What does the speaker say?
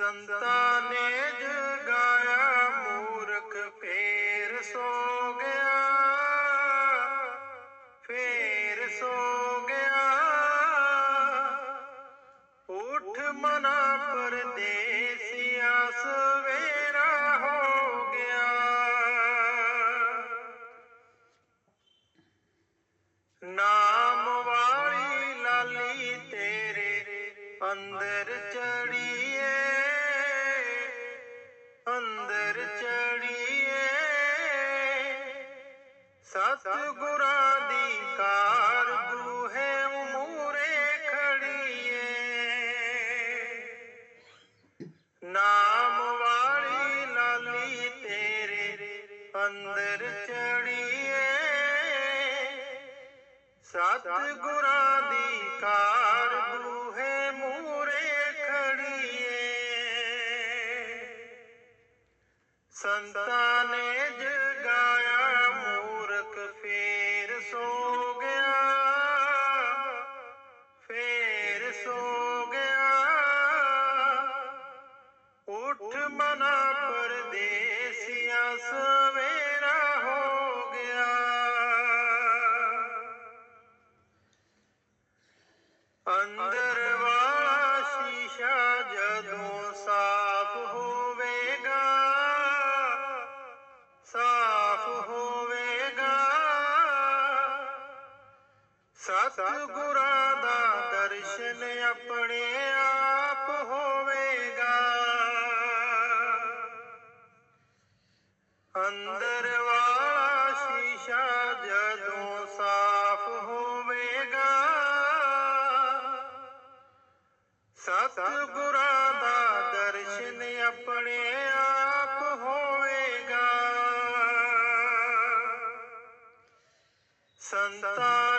ਸੰਤਾਂ ਨੇ ਜਗਾਇਆ, ਮੂਰਖ ਫੇਰ ਸੋ ਗਿਆ। ਫੇਰ ਸੋ ਗਿਆ। ਉਠ ਮਨਾ ਪਰਦੇਸੀਆ, ਸਵੇਰਾ ਹੋ ਗਿਆ। ਨਾਮ ਵਾਲੀ ਲਾਲੀ ਤੇਰੇ ਅੰਦਰ ਚ ਸਤਗੁਰਾਂ ਦੀ ਕਾਰ ਨਾਮ ਵਾਲੀ ਲਾਲੀ ਤੇਰੇ ਅੰਦਰ ਚੜੀਏ। ਸਤਗੁਰਾਂ ਦੀ ਕਾਰ ਬੂਹੇ ਮੂਰੇ ਖੜੀਏ। ਸੰਤਾਂ ਅੰਦਰ ਵਾਲਾ ਸ਼ੀਸ਼ਾ ਜਦੋਂ ਸਾਫ਼ ਹੋਵੇਗਾ ਸਾਫ਼ ਹੋਵੇਗਾ। ਸਤਿਗੁਰਾਂ ਦਾ ਦਰਸ਼ਨ ਆਪਣੇ ਆਪ ਹੋਵੇਗਾ। ਅੰਦਰ ਆਪਣੇ ਆਪ ਹੋਵੇਗਾ ਸੰਤਾਂ